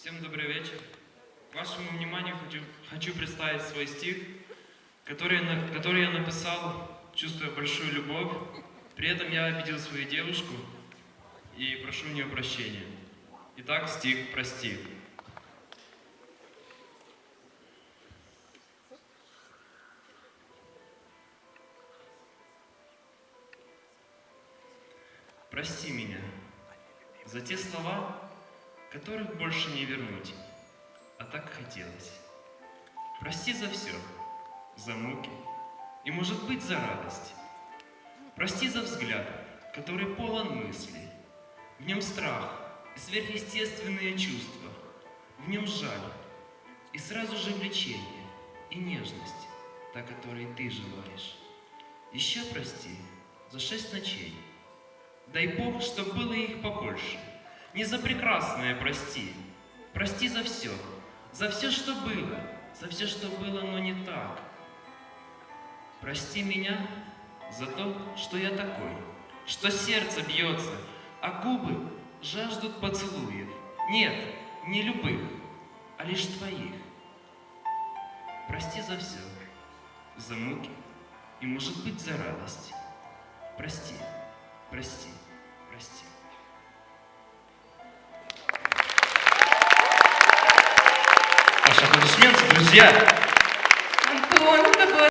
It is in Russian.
Всем добрый вечер. Вашему вниманию хочу, хочу представить свой стих, который, который я написал, чувствуя большую любовь. При этом я обидел свою девушку и прошу у нее прощения. Итак, стих «Прости». Прости меня за те слова, которых больше не вернуть, а так хотелось. Прости за все, за муки и, может быть, за радость. Прости за взгляд, который полон мыслей. В нем страх и сверхъестественные чувства. В нем жаль и сразу же влечение и нежность, та, которой ты желаешь. Еще прости за шесть ночей. Дай Бог, чтоб было их побольше. Не за прекрасное прости. Прости за все. За все, что было. За все, что было, но не так. Прости меня за то, что я такой. Что сердце бьется, а губы жаждут поцелуев. Нет, не любых, а лишь твоих. Прости за все. За муки и, может быть, за радость. Прости, прости. Ваши аплодисменты, друзья!